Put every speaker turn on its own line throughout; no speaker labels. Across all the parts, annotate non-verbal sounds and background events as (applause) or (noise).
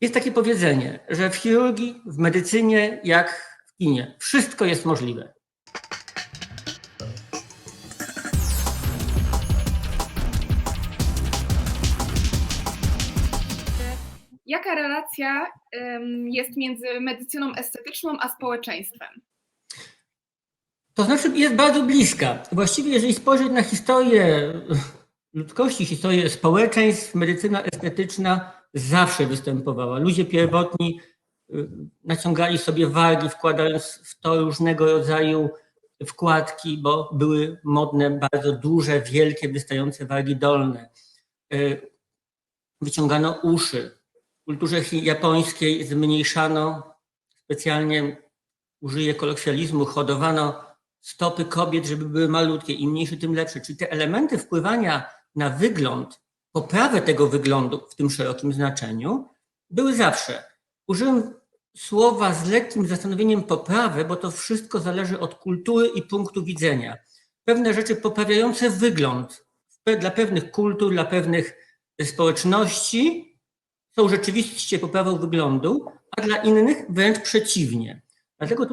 Jest takie powiedzenie, że w chirurgii, w medycynie, jak w kinie, wszystko jest możliwe.
Jaka relacja jest między medycyną estetyczną a społeczeństwem?
To znaczy jest bardzo bliska. Właściwie jeżeli spojrzeć na historię ludzkości, historię społeczeństw, medycyna estetyczna zawsze występowała. Ludzie pierwotni y, naciągali sobie wargi, wkładając w to różnego rodzaju wkładki, bo były modne bardzo duże, wielkie, wystające wargi dolne. Y, Wyciągano uszy. W kulturze japońskiej zmniejszano, specjalnie użyję kolokwializmu, hodowano stopy kobiet, żeby były malutkie. Im mniejsze, tym lepsze. Czyli te elementy wpływania na wygląd, poprawę tego wyglądu w tym szerokim znaczeniu, były zawsze. Użyłem słowa z lekkim zastanowieniem poprawę, bo to wszystko zależy od kultury i punktu widzenia. Pewne rzeczy poprawiające wygląd dla pewnych kultur, dla pewnych społeczności są rzeczywiście poprawą wyglądu, a dla innych wręcz przeciwnie. Dlatego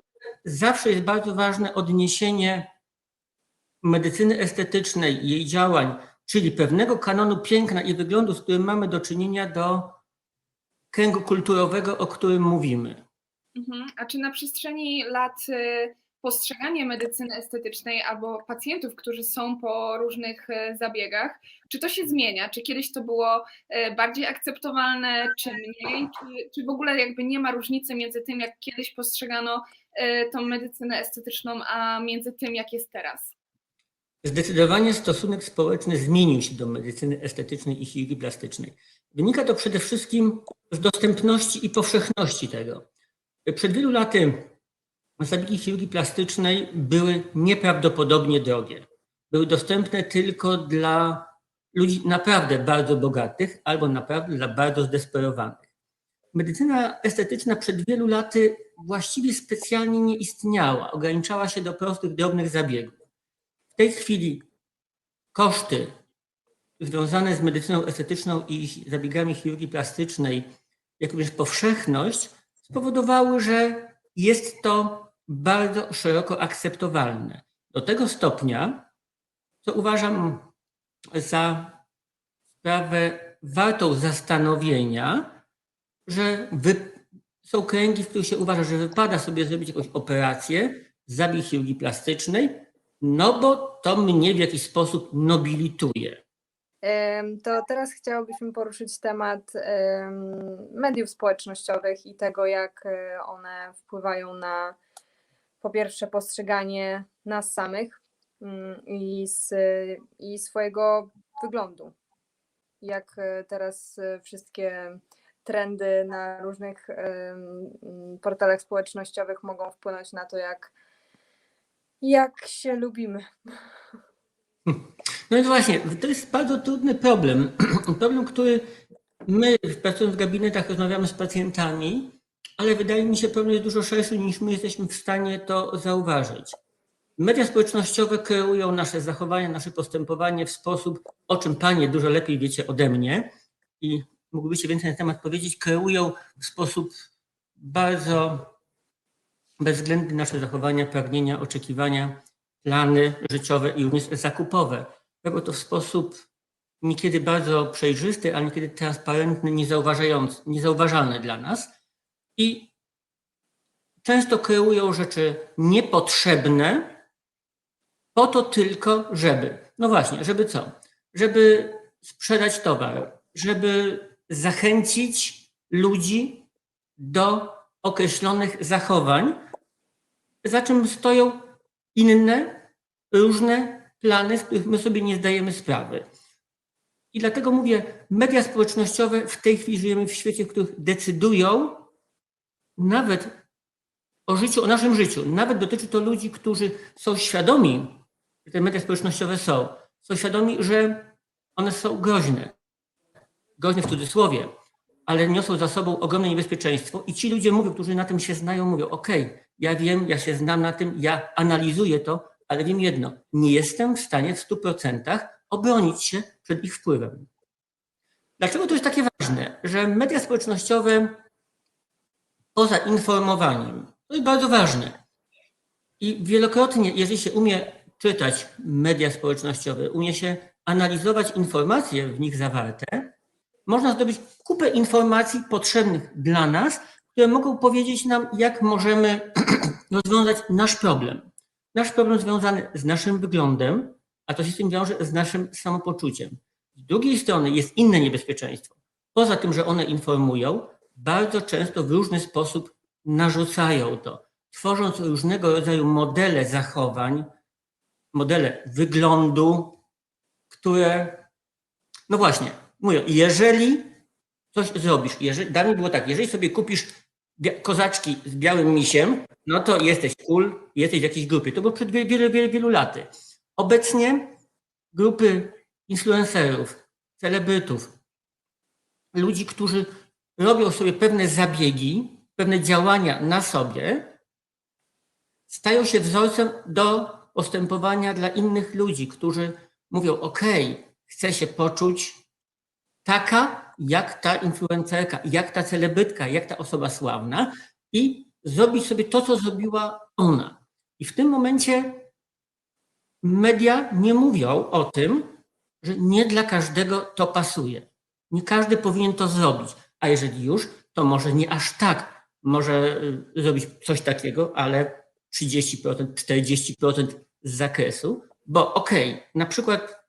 zawsze jest bardzo ważne odniesienie medycyny estetycznej, jej działań, czyli pewnego kanonu piękna i wyglądu, z którym mamy do czynienia do kręgu kulturowego, o którym mówimy.
Mhm. A czy na przestrzeni lat y, postrzeganie medycyny estetycznej albo pacjentów, którzy są po różnych y, zabiegach, czy to się zmienia? Czy kiedyś to było y, bardziej akceptowalne, czy mniej? Czy, czy w ogóle jakby nie ma różnicy między tym, jak kiedyś postrzegano tą medycynę estetyczną, a między tym, jak jest teraz?
Zdecydowanie stosunek społeczny zmienił się do medycyny estetycznej i chirurgii plastycznej. Wynika to przede wszystkim z dostępności i powszechności tego. Przed wielu laty zabiegi chirurgii plastycznej były nieprawdopodobnie drogie. Były dostępne tylko dla ludzi naprawdę bardzo bogatych albo naprawdę dla bardzo zdesperowanych. Medycyna estetyczna przed wielu laty właściwie specjalnie nie istniała, ograniczała się do prostych, drobnych zabiegów. W tej chwili koszty związane z medycyną estetyczną i zabiegami chirurgii plastycznej, jak również powszechność, spowodowały, że jest to bardzo szeroko akceptowalne. Do tego stopnia, co uważam za sprawę wartą zastanowienia, że są kręgi, w których się uważa, że wypada sobie zrobić jakąś operację, zabieg chirurgii plastycznej, no bo to mnie w jakiś sposób nobilituje.
To teraz chciałobyśmy poruszyć temat em, mediów społecznościowych i tego, jak e, one wpływają na po pierwsze postrzeganie nas samych mm, i, z, i swojego wyglądu. Jak e, teraz e, wszystkie trendy na różnych portalach społecznościowych mogą wpłynąć na to, jak, jak się lubimy.
No i właśnie, to jest bardzo trudny problem. (clears throat) Problem, który my pracując w gabinetach rozmawiamy z pacjentami, ale wydaje mi się problem jest dużo szerszy niż my jesteśmy w stanie to zauważyć. Media społecznościowe kreują nasze zachowania, nasze postępowanie w sposób, o czym panie dużo lepiej wiecie ode mnie i mógłbyście więcej na temat powiedzieć, kreują w sposób bardzo bezwzględny nasze zachowania, pragnienia, oczekiwania, plany życiowe i również zakupowe. Robią to w sposób niekiedy bardzo przejrzysty, a niekiedy transparentny, niezauważający, niezauważalny dla nas. I często kreują rzeczy niepotrzebne po to tylko, żeby. No właśnie, żeby co? Żeby sprzedać towar, żeby zachęcić ludzi do określonych zachowań, za czym stoją inne, różne plany, z których my sobie nie zdajemy sprawy. I dlatego mówię, media społecznościowe w tej chwili żyjemy w świecie, w których decydują nawet o życiu, o naszym życiu. Nawet dotyczy to ludzi, którzy są świadomi, że te media społecznościowe są. Są świadomi, że one są groźne. Groźne w cudzysłowie, ale niosą za sobą ogromne niebezpieczeństwo. I ci ludzie mówią, którzy na tym się znają, mówią: OK, ja wiem, ja się znam na tym, ja analizuję to, ale wiem jedno: nie jestem w stanie w 100% obronić się przed ich wpływem. Dlaczego to jest takie ważne, że media społecznościowe poza informowaniem, to jest bardzo ważne. I wielokrotnie, jeżeli się umie czytać media społecznościowe, umie się analizować informacje w nich zawarte, można zdobyć kupę informacji potrzebnych dla nas, które mogą powiedzieć nam, jak możemy (clears throat) rozwiązać nasz problem. Nasz problem związany z naszym wyglądem, a to się z tym wiąże z naszym samopoczuciem. Z drugiej strony jest inne niebezpieczeństwo. Poza tym, że one informują, bardzo często w różny sposób narzucają to, tworząc różnego rodzaju modele zachowań, modele wyglądu, które, no właśnie, mówią, jeżeli coś zrobisz, jeżeli, dawniej było tak, jeżeli sobie kupisz kozaczki z białym misiem, no to jesteś cool, jesteś w jakiejś grupie. To było przed wielu, wielu, wielu laty. Obecnie grupy influencerów, celebrytów, ludzi, którzy robią sobie pewne zabiegi, pewne działania na sobie, stają się wzorcem do postępowania dla innych ludzi, którzy mówią: OK, chcę się poczuć taka, jak ta influencerka, jak ta celebrytka, jak ta osoba sławna i zrobić sobie to, co zrobiła ona. I w tym momencie media nie mówią o tym, że nie dla każdego to pasuje. Nie każdy powinien to zrobić. A jeżeli już, to może nie aż tak. Może y, zrobić coś takiego, ale 30%, 40% z zakresu, bo okej, na przykład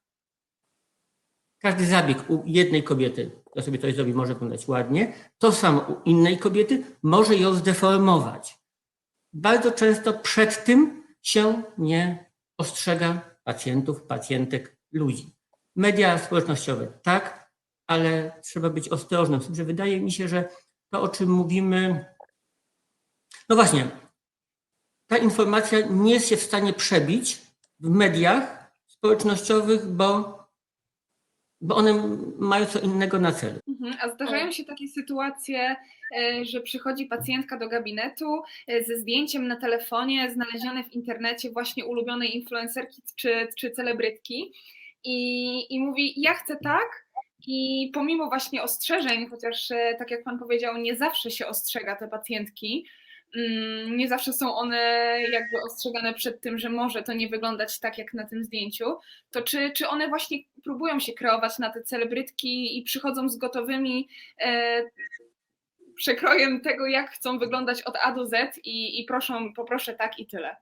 każdy zabieg u jednej kobiety, która sobie coś zrobi, może wyglądać ładnie, to samo u innej kobiety może ją zdeformować. Bardzo często przed tym się nie ostrzega pacjentów, pacjentek, ludzi. Media społecznościowe tak, ale trzeba być ostrożnym. Że wydaje mi się, że to, o czym mówimy, no właśnie, ta informacja nie jest się w stanie przebić w mediach społecznościowych, bo, bo one mają co innego na celu.
Mhm. A zdarzają się takie sytuacje, e, że przychodzi pacjentka do gabinetu e, ze zdjęciem na telefonie znalezione w internecie właśnie ulubionej influencerki czy, czy celebrytki i, i mówi, ja chcę tak i pomimo właśnie ostrzeżeń, chociaż e, tak jak Pan powiedział, nie zawsze się ostrzega te pacjentki, nie zawsze są one jakby ostrzegane przed tym, że może to nie wyglądać tak jak na tym zdjęciu, to czy, czy one właśnie próbują się kreować na te celebrytki i przychodzą z gotowymi e, przekrojem tego, jak chcą wyglądać od A do Z i, i proszą, poproszę tak i tyle.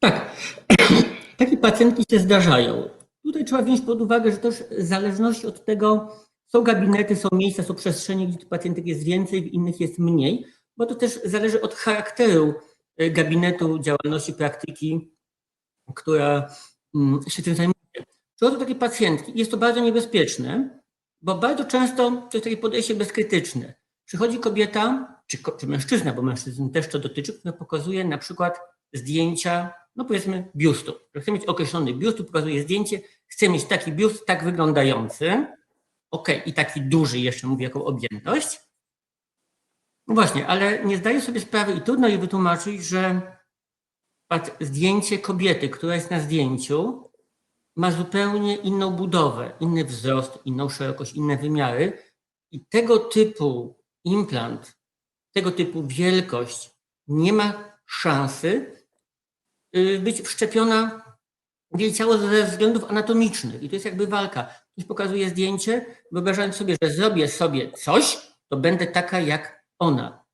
Tak, (clears throat) takie pacjentki się zdarzają. Tutaj trzeba wziąć pod uwagę, że też w zależności od tego, są gabinety, są miejsca, są przestrzenie, gdzie tych pacjentek jest więcej, w innych jest mniej, bo to też zależy od charakteru e, gabinetu, działalności, praktyki, która mm, się tym zajmuje. Przychodzą takie pacjentki jest to bardzo niebezpieczne, bo bardzo często to jest takie podejście bezkrytyczne. Przychodzi kobieta, czy, czy mężczyzna, bo mężczyzn też to dotyczy, który pokazuje na przykład zdjęcia, no powiedzmy biustu. Chce mieć określony biust, pokazuje zdjęcie, chce mieć taki biust tak wyglądający, ok, i taki duży jeszcze, mówię, jaką objętość. No właśnie, ale nie zdaję sobie sprawy i trudno jej wytłumaczyć, że zdjęcie kobiety, która jest na zdjęciu, ma zupełnie inną budowę, inny wzrost, inną szerokość, inne wymiary i tego typu implant, tego typu wielkość nie ma szansy y, być wszczepiona w jej ciało ze względów anatomicznych. I to jest jakby walka. Ktoś pokazuje zdjęcie, wyobrażając sobie, że zrobię sobie coś, to będę taka jak ona.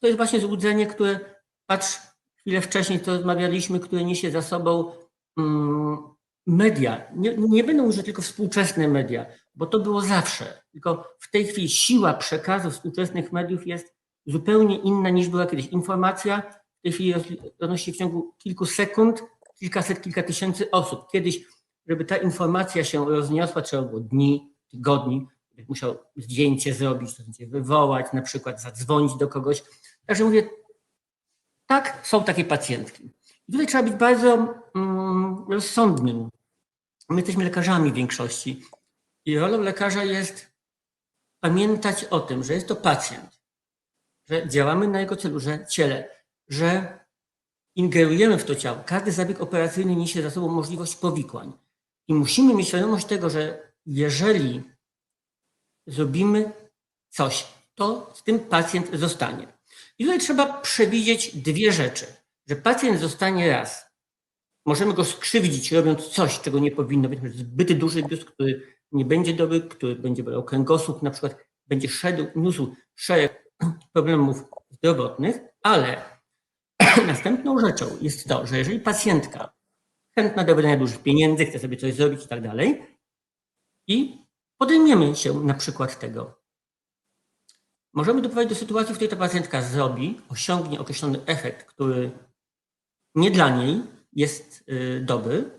To jest właśnie złudzenie, które, patrz, chwilę wcześniej to rozmawialiśmy, które niesie za sobą mm, media. Nie, nie będą już tylko współczesne media, bo to było zawsze. Tylko w tej chwili siła przekazu współczesnych mediów jest zupełnie inna niż była kiedyś. Informacja w tej chwili się w ciągu kilku sekund, kilkaset, kilka tysięcy osób. Kiedyś, żeby ta informacja się rozniosła, trzeba było dni, tygodni, musiał zdjęcie zrobić, to zdjęcie wywołać, na przykład zadzwonić do kogoś. Także mówię, tak, są takie pacjentki. I tutaj trzeba być bardzo mm, rozsądnym. My jesteśmy lekarzami w większości i rolą lekarza jest pamiętać o tym, że jest to pacjent, że działamy na jego celu, że ciele, że ingerujemy w to ciało. Każdy zabieg operacyjny niesie za sobą możliwość powikłań. I musimy mieć świadomość tego, że jeżeli zrobimy coś, to z tym pacjent zostanie. I tutaj trzeba przewidzieć dwie rzeczy. Że pacjent zostanie raz. Możemy go skrzywdzić, robiąc coś, czego nie powinno być. Zbyt duży biust, który nie będzie dobry, który będzie bolał kręgosłup, na przykład będzie szedł, niósł szereg (clears throat) problemów zdrowotnych, ale (clears throat) następną rzeczą jest to, że jeżeli pacjentka chętna do wydania dużych pieniędzy, chce sobie coś zrobić i tak dalej, i podejmiemy się na przykład tego, możemy doprowadzić do sytuacji, w której ta pacjentka zrobi, osiągnie określony efekt, który nie dla niej jest y, dobry,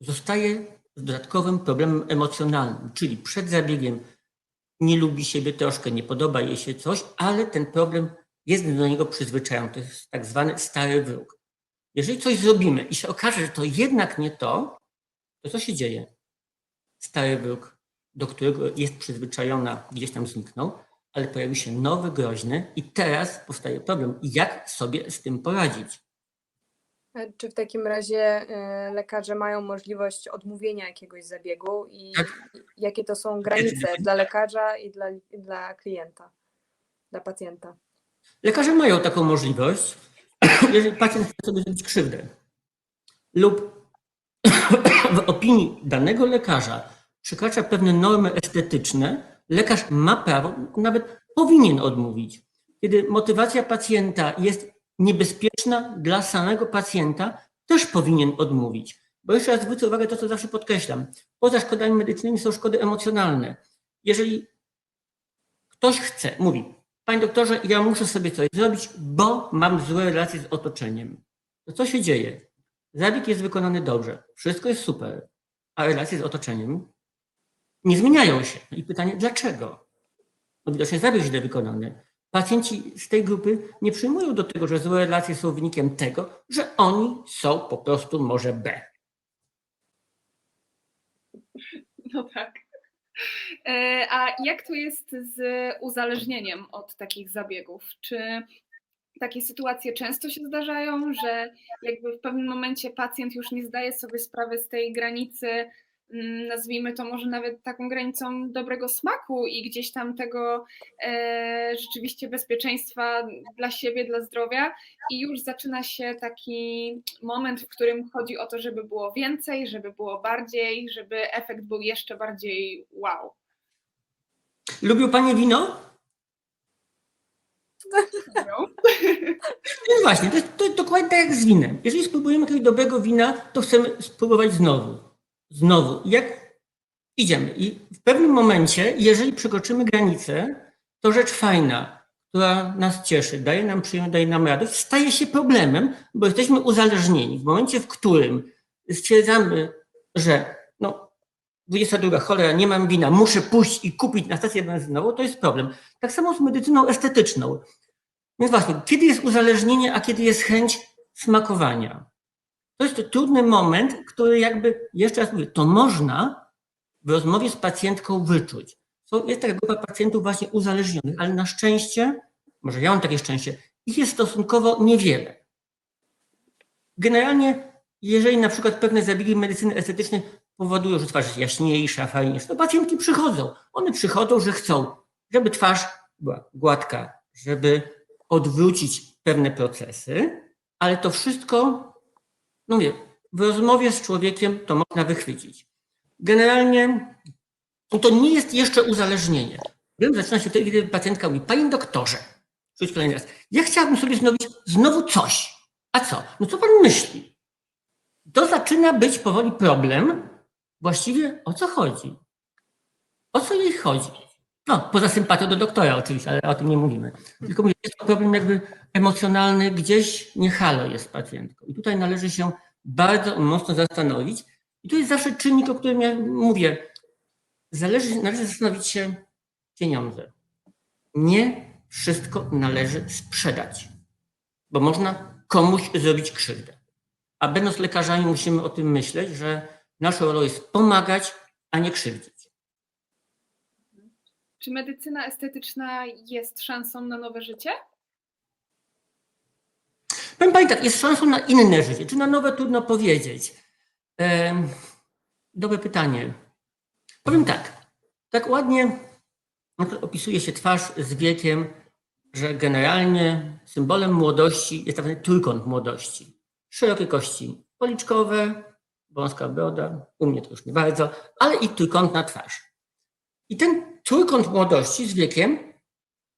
zostaje dodatkowym problemem emocjonalnym, czyli przed zabiegiem nie lubi siebie troszkę, nie podoba jej się coś, ale ten problem jest do niego przyzwyczajony. To jest tak zwany stary wróg. Jeżeli coś zrobimy i się okaże, że to jednak nie to, to co się dzieje? Stary wróg, do którego jest przyzwyczajona, gdzieś tam zniknął, ale pojawił się nowy, groźny i teraz powstaje problem. Jak sobie z tym poradzić?
E, Czy w takim razie e, lekarze mają możliwość odmówienia jakiegoś zabiegu i
Tak.
jakie to są granice dla lekarza i dla, dla klienta, dla pacjenta?
Lekarze mają taką możliwość, (coughs) jeżeli pacjent chce sobie zrobić krzywdę lub (coughs) w opinii danego lekarza przekracza pewne normy estetyczne, lekarz ma prawo, nawet powinien odmówić. Kiedy motywacja pacjenta jest niebezpieczna dla samego pacjenta, też powinien odmówić. Bo jeszcze raz zwrócę uwagę to, co zawsze podkreślam. Poza szkodami medycznymi są szkody emocjonalne. Jeżeli ktoś chce, mówi, panie doktorze, ja muszę sobie coś zrobić, bo mam złe relacje z otoczeniem. To co się dzieje? Zabieg jest wykonany dobrze, wszystko jest super, a relacje z otoczeniem nie zmieniają się. I pytanie, dlaczego? No widocznie zabieg źle wykonany. Pacjenci z tej grupy nie przyjmują do tego, że złe relacje są wynikiem tego, że oni są po prostu może B.
No tak. E, A jak to jest z uzależnieniem od takich zabiegów? Czy takie sytuacje często się zdarzają, że jakby w pewnym momencie pacjent już nie zdaje sobie sprawy z tej granicy, nazwijmy to może nawet taką granicą dobrego smaku i gdzieś tam tego e, rzeczywiście bezpieczeństwa dla siebie, dla zdrowia i już zaczyna się taki moment, w którym chodzi o to, żeby było więcej, żeby było bardziej, żeby efekt był jeszcze bardziej wow.
Lubią panie (laughs) wino? No właśnie, to jest, to jest dokładnie tak jak z winem. Jeżeli spróbujemy jakiegoś dobrego wina, to chcemy spróbować znowu. Znowu. Jak idziemy. I w pewnym momencie, jeżeli przekroczymy granicę, to rzecz fajna, która nas cieszy, daje nam przyjemność, daje nam radość, staje się problemem, bo jesteśmy uzależnieni. W momencie, w którym stwierdzamy, że no, 22 cholera, nie mam wina, muszę pójść i kupić na stację benzynową, to jest problem. Tak samo z medycyną estetyczną. Więc właśnie, kiedy jest uzależnienie, a kiedy jest chęć smakowania? To jest trudny moment, który jakby, jeszcze raz mówię, to można w rozmowie z pacjentką wyczuć. Jest taka grupa pacjentów właśnie uzależnionych, ale na szczęście, może ja mam takie szczęście, ich jest stosunkowo niewiele. Generalnie, jeżeli na przykład pewne zabiegi medycyny estetycznej powodują, że twarz jest jaśniejsza, fajniejsza, to pacjentki przychodzą. One przychodzą, że chcą, żeby twarz była gładka, żeby odwrócić pewne procesy, ale to wszystko, no mówię, w rozmowie z człowiekiem to można wychwycić. Generalnie to nie jest jeszcze uzależnienie. Wiem, zaczyna się wtedy, kiedy pacjentka mówi, panie doktorze, rzuć kolejny raz, ja chciałabym sobie zrobić znowu coś. A co? No co pan myśli? To zaczyna być powoli problem. Właściwie o co chodzi? O co jej chodzi? No, poza sympatią do doktora oczywiście, ale o tym nie mówimy. Tylko mówię, jest to problem jakby emocjonalny, gdzieś nie halo jest pacjentką. I tutaj należy się bardzo mocno zastanowić. I tu jest zawsze czynnik, o którym ja mówię. Zależy, należy zastanowić się pieniądze. Nie wszystko należy sprzedać, bo można komuś zrobić krzywdę. A będąc lekarzami musimy o tym myśleć, że naszą rolą jest pomagać, a nie krzywdzić.
Czy medycyna estetyczna jest szansą na nowe życie?
Powiem Pani tak, jest szansą na inne życie. Czy na nowe trudno powiedzieć. Dobre pytanie. Powiem tak, tak ładnie opisuje się twarz z wiekiem, że generalnie symbolem młodości jest tak zwany trójkąt młodości. Szerokie kości policzkowe, wąska broda, u mnie to już nie bardzo, ale i trójkątna twarz. I ten trójkąt młodości z wiekiem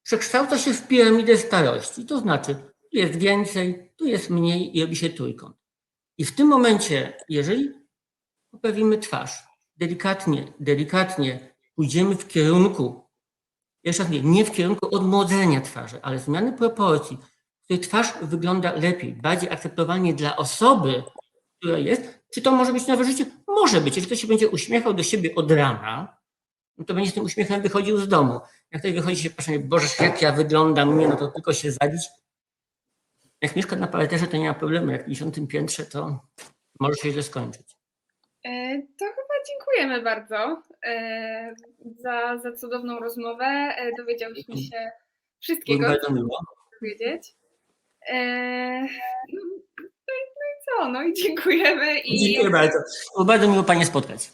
przekształca się w piramidę starości. To znaczy, tu jest więcej, tu jest mniej i robi się trójkąt. I w tym momencie, jeżeli poprawimy twarz, delikatnie, delikatnie pójdziemy w kierunku, jeszcze raz mówię, nie w kierunku odmłodzenia twarzy, ale zmiany proporcji, w której twarz wygląda lepiej, bardziej akceptowalnie dla osoby, która jest, czy to może być nowe życie? Może być. Jeżeli ktoś się będzie uśmiechał do siebie od rana, no to będzie z tym uśmiechem wychodził z domu. Jak ktoś wychodzi się, proszę, Boże, jak ja wyglądam, nie, no to tylko się zabić. Jak mieszka na parterze, to nie ma problemu. Jak w 50 piętrze, to może się źle skończyć.
E, To chyba dziękujemy bardzo e, za, za cudowną rozmowę. E, Dowiedziałyśmy się wszystkiego,
miło.
powiedzieć. No, no i no i co? No i dziękujemy. I
Dziękuję bardzo. Było bardzo miło Panie spotkać.